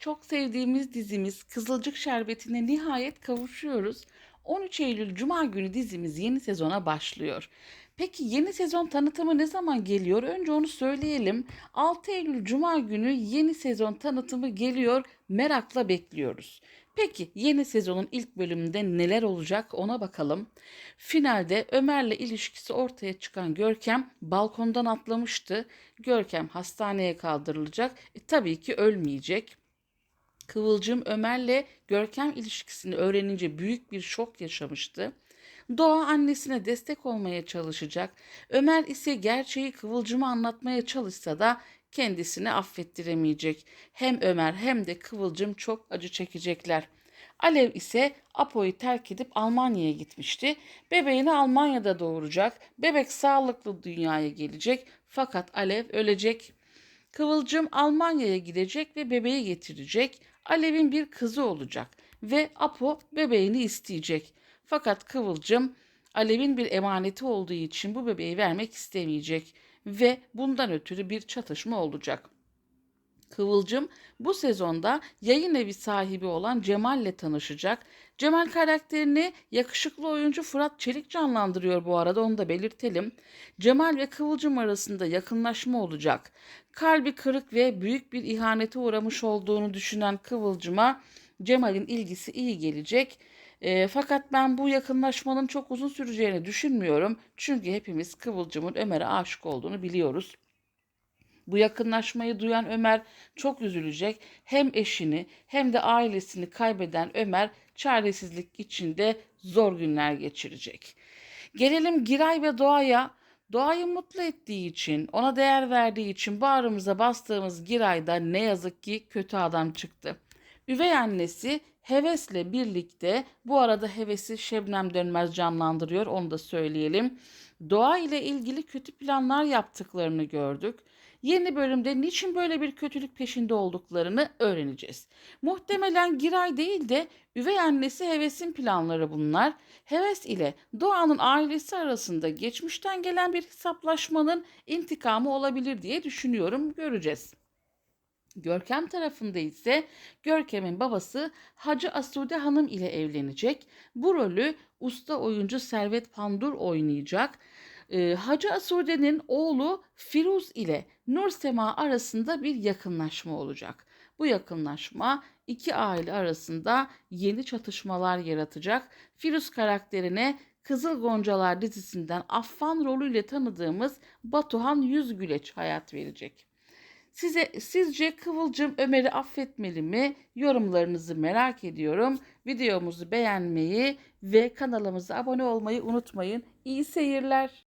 Çok sevdiğimiz dizimiz Kızılcık Şerbeti'ne nihayet kavuşuyoruz. 13 Eylül Cuma günü dizimiz yeni sezona başlıyor. Peki yeni sezon tanıtımı ne zaman geliyor? Önce onu söyleyelim. 6 Eylül Cuma günü yeni sezon tanıtımı geliyor. Merakla bekliyoruz. Peki yeni sezonun ilk bölümünde neler olacak ona bakalım. Finalde Ömer'le ilişkisi ortaya çıkan Görkem balkondan atlamıştı. Görkem hastaneye kaldırılacak. E, tabii ki ölmeyecek. Kıvılcım Ömer'le Görkem ilişkisini öğrenince büyük bir şok yaşamıştı. Doğa annesine destek olmaya çalışacak. Ömer ise gerçeği Kıvılcım'a anlatmaya çalışsa da kendisini affettiremeyecek. Hem Ömer hem de Kıvılcım çok acı çekecekler. Alev ise Apo'yu terk edip Almanya'ya gitmişti. Bebeğini Almanya'da doğuracak. Bebek sağlıklı dünyaya gelecek fakat Alev ölecek. Kıvılcım Almanya'ya gidecek ve bebeği getirecek. Alev'in bir kızı olacak ve Apo bebeğini isteyecek. Fakat Kıvılcım Alev'in bir emaneti olduğu için bu bebeği vermek istemeyecek ve bundan ötürü bir çatışma olacak. Kıvılcım bu sezonda yayın evi sahibi olan Cemal'le tanışacak. Cemal karakterini yakışıklı oyuncu Fırat Çelik canlandırıyor bu arada onu da belirtelim. Cemal ve Kıvılcım arasında yakınlaşma olacak. Kalbi kırık ve büyük bir ihanete uğramış olduğunu düşünen Kıvılcım'a Cemal'in ilgisi iyi gelecek. E, fakat ben bu yakınlaşmanın çok uzun süreceğini düşünmüyorum. Çünkü hepimiz Kıvılcım'ın Ömer'e aşık olduğunu biliyoruz. Bu yakınlaşmayı duyan Ömer çok üzülecek. Hem eşini hem de ailesini kaybeden Ömer çaresizlik içinde zor günler geçirecek. Gelelim Giray ve Doğa'ya. Doğayı mutlu ettiği için, ona değer verdiği için bağrımıza bastığımız Giray'da ne yazık ki kötü adam çıktı. Üvey annesi Heves'le birlikte bu arada Heves'i Şebnem Dönmez canlandırıyor onu da söyleyelim. Doğa ile ilgili kötü planlar yaptıklarını gördük. Yeni bölümde niçin böyle bir kötülük peşinde olduklarını öğreneceğiz. Muhtemelen Giray değil de üvey annesi Heves'in planları bunlar. Heves ile Doğan'ın ailesi arasında geçmişten gelen bir hesaplaşmanın intikamı olabilir diye düşünüyorum. Göreceğiz. Görkem tarafında ise Görkem'in babası Hacı Asude Hanım ile evlenecek. Bu rolü usta oyuncu Servet Pandur oynayacak. Ee, Hacı Asude'nin oğlu Firuz ile Nur Sema arasında bir yakınlaşma olacak. Bu yakınlaşma iki aile arasında yeni çatışmalar yaratacak. Firuz karakterine Kızıl Goncalar dizisinden Affan rolüyle tanıdığımız Batuhan Yüzgüleç hayat verecek. Size sizce Kıvılcım Ömer'i affetmeli mi? Yorumlarınızı merak ediyorum. Videomuzu beğenmeyi ve kanalımıza abone olmayı unutmayın. İyi seyirler.